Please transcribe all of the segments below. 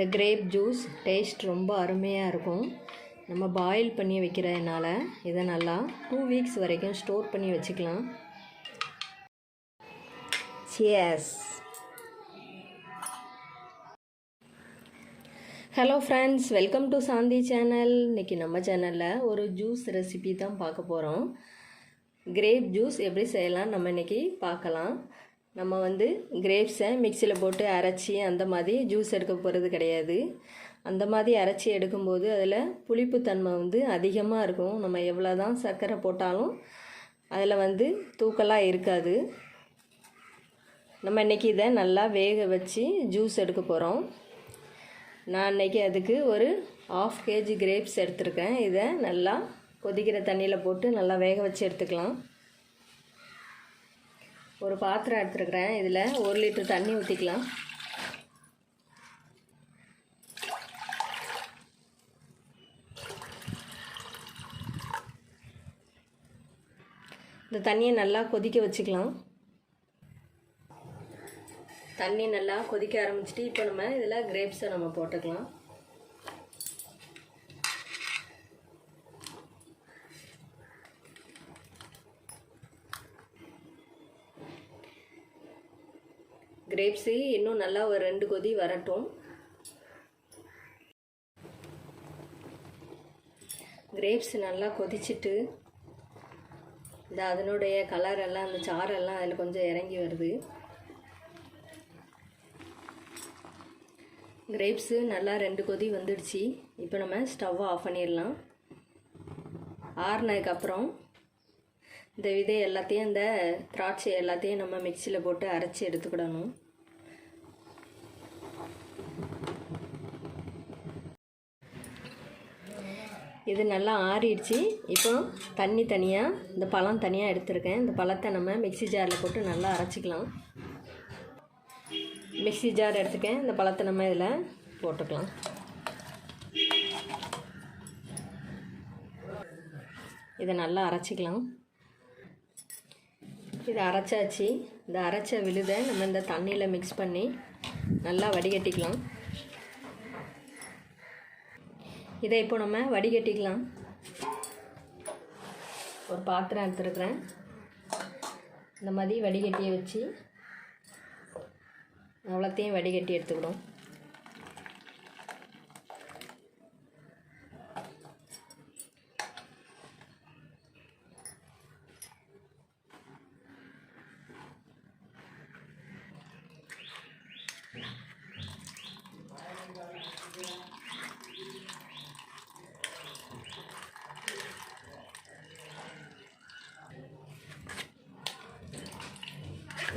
இந்த grape juice taste ரொம்ப அருமையாக இருக்கும். நம்ம பாயில் பண்ணி வைக்கிறதுனால இதை நல்லா டூ வீக்ஸ் வரைக்கும் ஸ்டோர் பண்ணி வச்சுக்கலாம். சியஸ் hello friends welcome to Shanti channel இன்றைக்கி நம்ம சேனலில் ஒரு ஜூஸ் ரெசிபி தான் பார்க்க போகிறோம் கிரேப் ஜூஸ் எப்படி செய்யலாம் நம்ம இன்றைக்கி பார்க்கலாம். நம்ம வந்து கிரேப்ஸை மிக்சியில் போட்டு அரைச்சி அந்த மாதிரி ஜூஸ் எடுக்க போகிறது கிடையாது. அந்த மாதிரி அரைச்சி எடுக்கும்போது அதில் புளிப்புத்தன்மை வந்து அதிகமாக இருக்கும். நம்ம எவ்வளோ தான் சர்க்கரை போட்டாலும் அதில் வந்து தூக்கலாக இருக்காது. நம்ம இன்றைக்கி இதை நல்லா வேக வச்சு ஜூஸ் எடுக்க போகிறோம் நான் இன்றைக்கி அதுக்கு ஒரு ஆஃப் கேஜி கிரேப்ஸ் எடுத்திருக்கேன். இதை நல்லா கொதிக்கிற தண்ணியில் போட்டு நல்லா வேக வச்சு எடுத்துக்கலாம். ஒரு பாத்திரம் எடுத்துருக்குறேன். இதில் ஒரு லிட்டர் தண்ணி ஊற்றிக்கலாம் இந்த தண்ணியை நல்லா கொதிக்க வச்சுக்கலாம். தண்ணி நல்லா கொதிக்க ஆரம்பிச்சிட்டு இப்போ நம்ம இதில் கிரேப்ஸை நம்ம போட்டுக்கலாம். கிரேப்ஸு இன்னும் நல்லா ஒரு ரெண்டு கொதி வரட்டும். கிரேப்ஸ் நல்லா கொதிச்சிட்டு இந்த அதனுடைய கலரெல்லாம் அந்த சாரெல்லாம் அதில் கொஞ்சம் இறங்கி வருது. கிரேப்ஸு நல்லா ரெண்டு கொதி வந்துடுச்சு. இப்போ நம்ம ஸ்டவ் ஆஃப் பண்ணிடலாம். ஆறுனதுக்கப்புறம் இந்த விதை எல்லாத்தையும் இந்த திராட்சை எல்லாத்தையும் நம்ம மிக்சியில் போட்டு அரைச்சி எடுத்துக்கிடணும். இது நல்லா ஆறிடுச்சு. இப்போ தண்ணி தனியாக இந்த பழம் தனியாக எடுத்திருக்கேன். இந்த பழத்தை நம்ம மிக்சி ஜாரில் போட்டு நல்லா அரைச்சிக்கலாம். மிக்சி ஜார் எடுத்துக்கேன். இந்த பழத்தை நம்ம இதில் போட்டுக்கலாம். இதை நல்லா அரைச்சிக்கலாம். இது அரைச்சாச்சு. இந்த அரைச்ச விழுதை நம்ம இந்த தண்ணியில் மிக்ஸ் பண்ணி நல்லா வடிகட்டிக்கலாம். இதை இப்போ நம்ம வடிகட்டிக்கலாம். ஒரு பாத்திரம் எடுத்துருக்குறேன். இந்த மாதிரி வடிகட்டியை வச்சு அவ்வளோத்தையும் வடிகட்டி எடுத்துக்கிடும்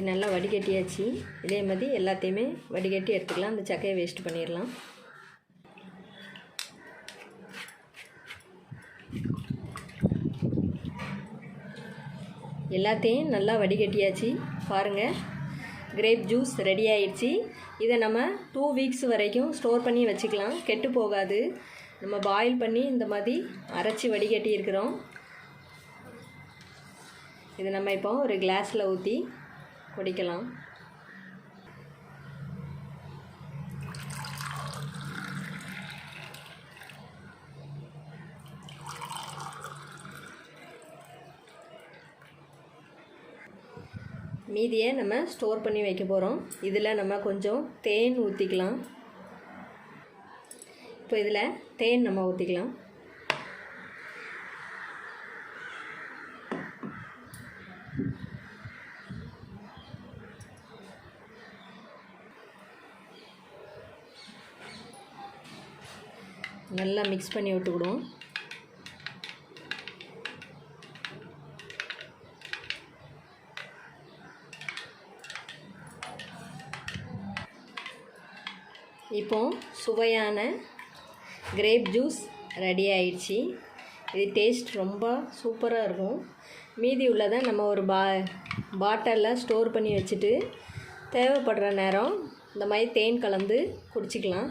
இது நல்லா வடிகட்டியாச்சு. இதே மாதிரி எல்லாத்தையுமே வடிகட்டி எடுத்துக்கலாம். அந்த சக்கையை வேஸ்ட் பண்ணிடலாம். எல்லாத்தையும் நல்லா வடிகட்டியாச்சு. பாருங்கள் கிரேப் ஜூஸ் ரெடி ஆயிடுச்சு. இதை நம்ம டூ வீக்ஸ் வரைக்கும் ஸ்டோர் பண்ணி வச்சுக்கலாம். கெட்டு போகாது. நம்ம பாயில் பண்ணி இந்த மாதிரி அரைச்சி வடிகட்டி இருக்கிறோம் இதை நம்ம இப்போ ஒரு கிளாஸில் ஊற்றி குடிக்கலாம். மீதியை நம்ம ஸ்டோர் பண்ணி வைக்க போகிறோம் இதில் நம்ம கொஞ்சம் தேன் ஊற்றிக்கலாம் இப்போ இதில் தேன் நம்ம ஊற்றிக்கலாம் நல்லா மிக்ஸ் பண்ணி விட்டுக்கிடுவோம். இப்போ சுவையான கிரேப் ஜூஸ் ரெடி ஆயிடுச்சு. இது டேஸ்ட் ரொம்ப சூப்பராக இருக்கும். மீதி உள்ளதை நம்ம ஒரு பா பாட்டிலில் ஸ்டோர் பண்ணி வச்சுட்டு தேவைப்படுற நேரம் இந்த மாதிரி தேன் கலந்து குடிச்சிக்கலாம்.